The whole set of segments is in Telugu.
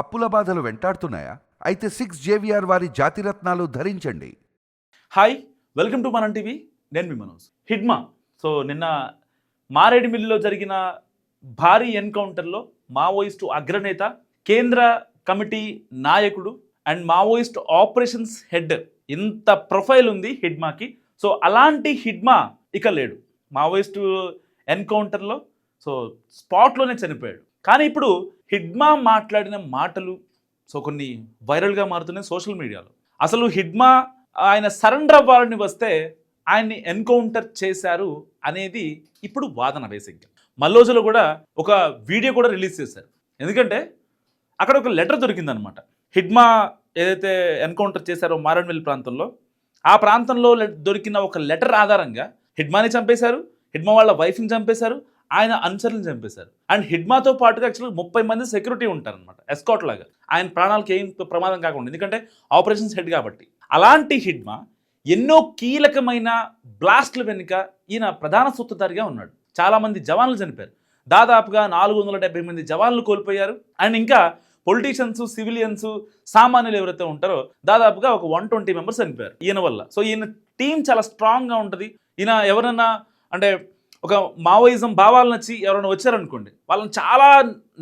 అప్పుల బాధలు వెంటాడుతున్నాయా? అయితే సిక్స్ జేవిఆర్ వారి జాతిరత్నాలు ధరించండి. Hi welcome to Manam TV నేను మీ మనోజ్. హిడ్మా సో నిన్న మారేడుమిల్లిలో జరిగిన భారీ ఎన్కౌంటర్లో మావోయిస్టు అగ్రనేత కేంద్ర కమిటీ నాయకుడు అండ్ మావోయిస్ట్ ఆపరేషన్స్ హెడ్ ఇంత ప్రొఫైల్ ఉంది హిడ్మాకి సో అలాంటి హిడ్మా ఇక లేడు. మావోయిస్టు ఎన్కౌంటర్లో సో స్పాట్లోనే చనిపోయాడు. కానీ ఇప్పుడు హిడ్మా మాట్లాడిన మాటలు సో కొన్ని వైరల్గా మారుతున్నాయి సోషల్ మీడియాలో. అసలు హిడ్మా ఆయన సరెండర్ అవ్వాలని వస్తే ఆయన్ని ఎన్కౌంటర్ చేశారు అనేది ఇప్పుడు వాదన బేసిక్గా మల్లోజులో కూడా ఒక వీడియో కూడా రిలీజ్ చేశారు. ఎందుకంటే అక్కడ ఒక లెటర్ దొరికిందనమాట. హిడ్మా ఏదైతే ఎన్కౌంటర్ చేశారో మారేడుమిల్లి ప్రాంతంలో ఆ ప్రాంతంలో దొరికిన ఒక లెటర్ ఆధారంగా హిడ్మాని చంపేశారు హిడ్మా వాళ్ళ వైఫ్ని చంపేశారు ఆయన అనుచరులను చంపేశారు. అండ్ హిడ్మాతో పాటుగా యాక్చువల్గా ముప్పై మంది సెక్యూరిటీ ఉంటారనమాట ఎస్కాట్ లాగా. ఆయన ప్రాణాలకు ఏం ప్రమాదం కాకుండా ఎందుకంటే ఆపరేషన్స్ హెడ్ కాబట్టి. అలాంటి హిడ్మా ఎన్నో కీలకమైన బ్లాస్ట్ల వెనుక ఈయన ప్రధాన సూత్రధారిగా ఉన్నాడు. చాలామంది జవాన్లు చనిపోయారు. దాదాపుగా నాలుగు వందల డెబ్బై మంది జవాన్లు కోల్పోయారు. అండ్ ఇంకా పొలిటీషియన్స్ సివిలియన్స్ సామాన్యులు ఎవరైతే ఉంటారో దాదాపుగా ఒక వన్ ట్వంటీ మెంబర్స్ చనిపోయారు ఈయన వల్ల. సో ఈయన టీం చాలా స్ట్రాంగ్గా ఉంటుంది. ఈయన ఎవరన్నా అంటే ఒక మావోయిజం భావాలు నచ్చి ఎవరైనా వచ్చారనుకోండి వాళ్ళని చాలా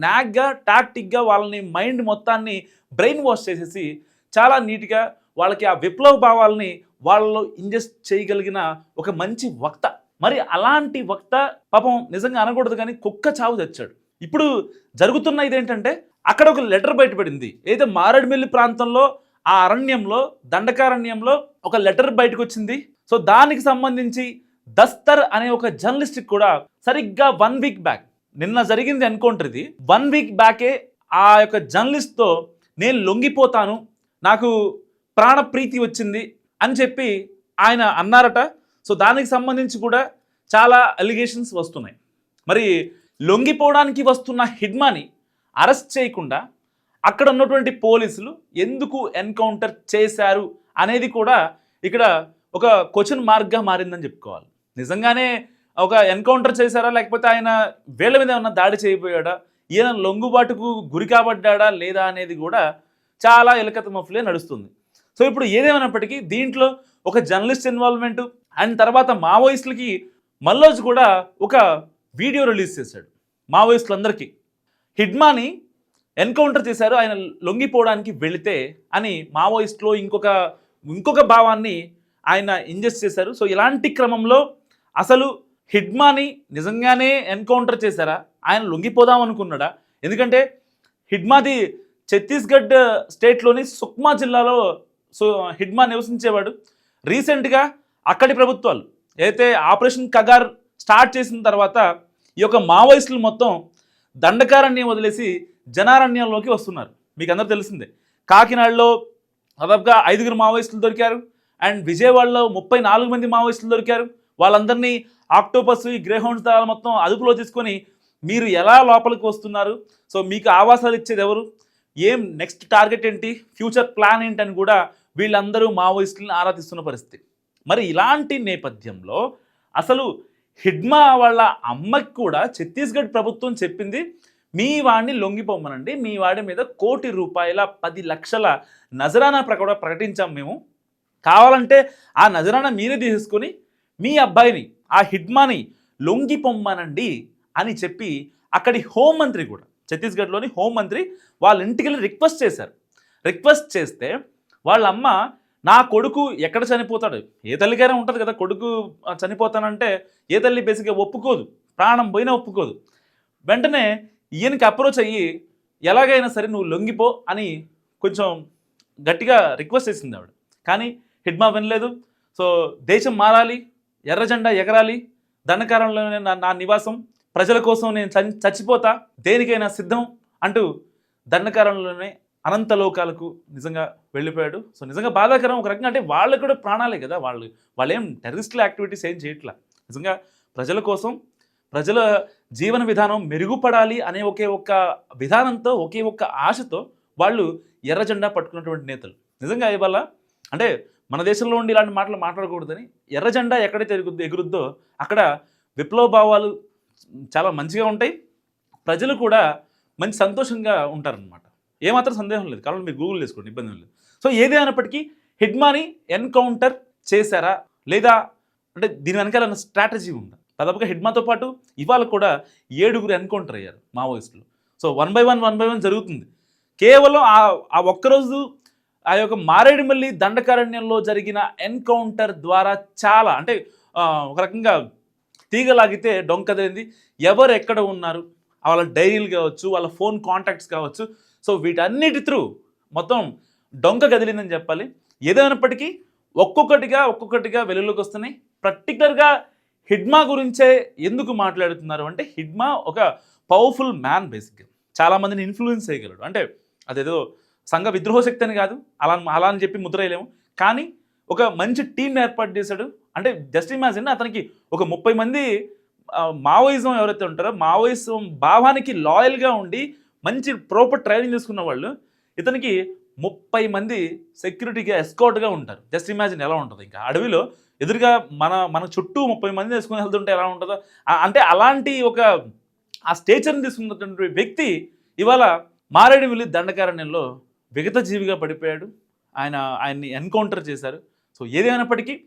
నాగ్గా టాక్టిక్గా వాళ్ళని మైండ్ మొత్తాన్ని బ్రెయిన్ వాష్ చేసేసి చాలా నీట్గా వాళ్ళకి ఆ విప్లవ భావాల్ని వాళ్ళలో ఇంజెస్ట్ చేయగలిగిన ఒక మంచి వక్త. మరి అలాంటి వక్త పాపం నిజంగా అనకూడదు కానీ కుక్క చావు తెచ్చాడు. ఇప్పుడు జరుగుతున్న ఇదేంటంటే అక్కడ ఒక లెటర్ బయటపడింది. ఏదైతే మారేడుమిల్లి ప్రాంతంలో ఆ అరణ్యంలో దండకారణ్యంలో ఒక లెటర్ బయటకు వచ్చింది సో దానికి సంబంధించి దస్తర్ అనే ఒక జర్నలిస్ట్ కూడా సరిగ్గా వన్ వీక్ బ్యాక్ నిన్న జరిగింది ఎన్కౌంటర్ ఇది వన్ వీక్ బ్యాకే ఆ యొక్క జర్నలిస్ట్తో నేను లొంగిపోతాను నాకు ప్రాణప్రీతి వచ్చింది అని చెప్పి ఆయన అన్నారట. సో దానికి సంబంధించి కూడా చాలా అలిగేషన్స్ వస్తున్నాయి. మరి లొంగిపోవడానికి వస్తున్న హిడ్మాని అరెస్ట్ చేయకుండా అక్కడ ఉన్నటువంటి పోలీసులు ఎందుకు ఎన్కౌంటర్ చేశారు అనేది కూడా ఇక్కడ ఒక క్వశ్చన్ మార్క్గా మారిందని చెప్పుకోవాలి. నిజంగానే ఒక ఎన్కౌంటర్ చేశారా? లేకపోతే ఆయన వేళ్ళ మీద ఏమన్నా దాడి చేయబోయాడా? ఈయన లొంగుబాటుకు గురి కాబడ్డా లేదా అనేది కూడా చాలా ఎలకత మఫ్లే నడుస్తుంది. సో ఇప్పుడు ఏదేమైనప్పటికీ దీంట్లో ఒక జర్నలిస్ట్ ఇన్వాల్వ్మెంట్ అండ్ తర్వాత మావోయిస్టులకి మల్లోజ్ కూడా ఒక వీడియో రిలీజ్ చేశాడు మావోయిస్టులందరికీ. హిడ్మాని ఎన్కౌంటర్ చేశారు ఆయన లొంగిపోవడానికి వెళితే అని మావోయిస్ట్లో ఇంకొక ఇంకొక భావాన్ని ఆయన ఇంజెస్ట్ చేశారు. సో ఇలాంటి క్రమంలో అసలు హిడ్మాని నిజంగానే ఎన్కౌంటర్ చేశారా? ఆయన లొంగిపోదాం అనుకున్నాడా? ఎందుకంటే హిడ్మాది ఛత్తీస్గఢ్ స్టేట్లోని సుక్మా జిల్లాలో సో హిడ్మా నివసించేవాడు. రీసెంట్గా అక్కడి ప్రభుత్వాలు అయితే ఆపరేషన్ కగార్ స్టార్ట్ చేసిన తర్వాత ఈ యొక్క మావోయిస్టులు మొత్తం దండకారణ్యం వదిలేసి జనారణ్యంలోకి వస్తున్నారు. మీకు అందరూ తెలిసిందే. కాకినాడలో దాదాపుగా ఐదుగురు మావోయిస్టులు దొరికారు. అండ్ విజయవాడలో ముప్పై నాలుగు మంది మావోయిస్టులు దొరికారు. వాళ్ళందరినీ ఆక్టోపస్ ఈ గ్రేహౌండ్స్ దళాలు మొత్తం అదుపులో తీసుకొని మీరు ఎలా లోపలికి వస్తున్నారు? సో మీకు ఆవాసాలు ఇచ్చేది ఎవరు? ఏం నెక్స్ట్ టార్గెట్ ఏంటి? ఫ్యూచర్ ప్లాన్ ఏంటని కూడా వీళ్ళందరూ మావోయిస్టులను ఆరాధిస్తున్న పరిస్థితి. మరి ఇలాంటి నేపథ్యంలో అసలు హిడ్మా వాళ్ళ అమ్మకి కూడా ఛత్తీస్గఢ్ ప్రభుత్వం చెప్పింది మీ వాడిని లొంగిపోమ్మనండి. మీ వాడి మీద కోటి రూపాయల పది లక్షల నజరానా ప్రకట ప్రకటించాం మేము. కావాలంటే ఆ నజరానా మీరే తీసుకొని మీ అబ్బాయిని ఆ హిడ్మాని లొంగి పొమ్మనండి అని చెప్పి అక్కడి హోంమంత్రి కూడా ఛత్తీస్గఢ్లోని హోంమంత్రి వాళ్ళ ఇంటికి వెళ్ళి రిక్వెస్ట్ చేశారు. రిక్వెస్ట్ చేస్తే వాళ్ళ అమ్మ నా కొడుకు ఎక్కడ చనిపోతాడు? ఏ తల్లికైనా ఉంటుంది కదా కొడుకు చనిపోతానంటే ఏ తల్లి బేసిక్గా ఒప్పుకోదు ప్రాణం పోయినా ఒప్పుకోదు. వెంటనే ఈయనకి అప్రోచ్ అయ్యి ఎలాగైనా సరే నువ్వు లొంగిపో అని కొంచెం గట్టిగా రిక్వెస్ట్ చేసింది ఆవిడ. కానీ హిడ్మా వినలేదు. సో దేశం మారాలి ఎర్ర జెండా ఎగరాలి. దండకారంలోనే నా నా నివాసం. ప్రజల కోసం నేను చచ్చి చచ్చిపోతా. దేనికైనా సిద్ధం అంటూ దండకారంలోనే అనంత లోకాలకు నిజంగా వెళ్ళిపోయాడు. సో నిజంగా బాధాకరం ఒక రకంగా అంటే వాళ్ళు కూడా ప్రాణాలే కదా. వాళ్ళు వాళ్ళు ఏం టెర్రరిస్టుల యాక్టివిటీస్ ఏం చేయట్లా. నిజంగా ప్రజల కోసం ప్రజల జీవన విధానం మెరుగుపడాలి అనే ఒకే ఒక్క విధానంతో ఒకే ఒక్క ఆశతో వాళ్ళు ఎర్ర జెండా పట్టుకున్నటువంటి నేతలు. నిజంగా ఇవాళ అంటే మన దేశంలో ఉండి ఇలాంటి మాటలు మాట్లాడకూడదని ఎర్ర జెండా ఎక్కడైతే ఎగురుద్దో ఎగురుద్దో అక్కడ విప్లవ భావాలు చాలా మంచిగా ఉంటాయి. ప్రజలు కూడా మంచి సంతోషంగా ఉంటారనమాట ఏమాత్రం సందేహం లేదు. కాబట్టి మీరు గూగుల్ చేసుకోండి ఇబ్బంది లేదు. సో ఏదే అయినప్పటికీ హిడ్మాని ఎన్కౌంటర్ చేశారా? లేదా అంటే దీని వెనకాల స్ట్రాటజీ ఉందా? దాదాపుగా హిడ్మాతో పాటు ఇవాళ కూడా ఏడుగురు ఎన్కౌంటర్ అయ్యారు మావోయిస్టులు. So one by one one by one జరుగుతుంది. కేవలం ఆ ఆ ఒక్కరోజు ఆ యొక్క మారేడుమల్లి దండకారణ్యంలో జరిగిన ఎన్కౌంటర్ ద్వారా చాలా అంటే ఒక రకంగా తీగలాగితే డొంకదేంది ఎవరు ఎక్కడ ఉన్నారు? వాళ్ళ డైరీలు కావచ్చు వాళ్ళ ఫోన్ కాంటాక్ట్స్ కావచ్చు. సో వీటన్నిటి త్రూ మొత్తం డొంక కదిలిందని చెప్పాలి. ఏదైనప్పటికీ ఒక్కొక్కటిగా ఒక్కొక్కటిగా వెలుగులోకి వస్తున్నాయి. పర్టికులర్గా హిడ్మా గురించే ఎందుకు మాట్లాడుతున్నారు అంటే హిడ్మా ఒక పవర్ఫుల్ మ్యాన్ బేసిక్గా. చాలామందిని ఇన్ఫ్లుయెన్స్ చేయగలడు. అంటే అదేదో సంఘ విద్రోహ శక్తి అని కాదు. అలా అలా అని చెప్పి ముద్రయలేము కానీ ఒక మంచి టీం ఏర్పాటు చేశాడు. అంటే జస్ట్ ఇమాజిన్ అతనికి ఒక ముప్పై మంది మావోయిజం ఎవరైతే ఉంటారో మావోయిజం భావానికి లాయల్గా ఉండి మంచి ప్రాపర్ ట్రైనింగ్ తీసుకున్న వాళ్ళు ఇతనికి ముప్పై మంది సెక్యూరిటీగా ఎస్కాట్గా ఉంటారు. జస్ట్ ఇమాజిన్ ఎలా ఉంటుంది ఇంకా. అడవిలో ఎదురుగా మన మన చుట్టూ ముప్పై మంది వేసుకుని వెళ్తుంటే ఎలా ఉంటుందో అంటే అలాంటి ఒక ఆ స్టేచర్ని తీసుకున్నటువంటి వ్యక్తి ఇవాళ మారేడుమిల్లి దండకారణ్యంలో విగత జీవిగా పడిపోయాడు. ఆయన ఆయన్ని ఎన్కౌంటర్ చేశారు. సో ఏదేమైనప్పటికీ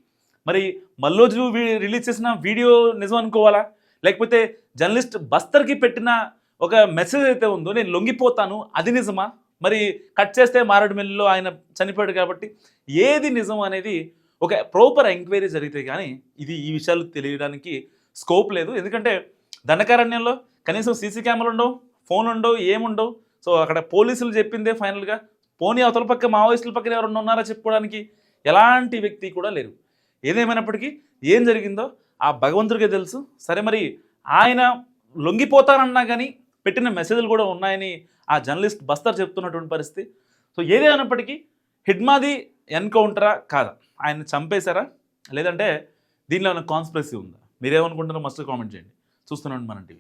మరి మల్లోజు వీ- రిలీజ్ చేసిన వీడియో నిజం అనుకోవాలా? లేకపోతే జర్నలిస్ట్ బస్తర్కి పెట్టిన ఒక మెసేజ్ అయితే ఉందో నేను లొంగిపోతాను అది నిజమా? మరి కట్ చేస్తే మారేడుమిల్లిలో ఆయన చనిపోయాడు కాబట్టి ఏది నిజం అనేది ఒక ప్రాపర్ ఎంక్వైరీ జరిగితే కానీ ఇది ఈ విషయాలు తెలియడానికి స్కోప్ లేదు. ఎందుకంటే దండకారణ్యంలో కనీసం సీసీ కెమెరాలు ఉండవు ఫోన్ ఉండవు ఏముండవు. సో అక్కడ పోలీసులు చెప్పిందే ఫైనల్గా. పోనీ అవతల పక్క మావోయిస్టుల పక్కన ఎవరన్నా ఉన్నారా చెప్పుకోవడానికి? ఎలాంటి వ్యక్తి కూడా లేరు. ఏదేమైనప్పటికీ ఏం జరిగిందో ఆ భగవంతుడికే తెలుసు. సరే మరి ఆయన లొంగిపోతానన్నా కానీ పెట్టిన మెసేజ్లు కూడా ఉన్నాయని ఆ జర్నలిస్ట్ బస్తర్ చెప్తున్నటువంటి పరిస్థితి. సో ఏదేమైనప్పటికీ హిడ్మాది ఎన్కౌంటరా? కాదా? ఆయన చంపేశారా? లేదంటే దీనిలో ఉన్న కాన్స్పిరసీ ఉందా? మీరేమనుకుంటారో మస్ట్ కామెంట్ చేయండి. చూస్తున్నాను మన టీవీ.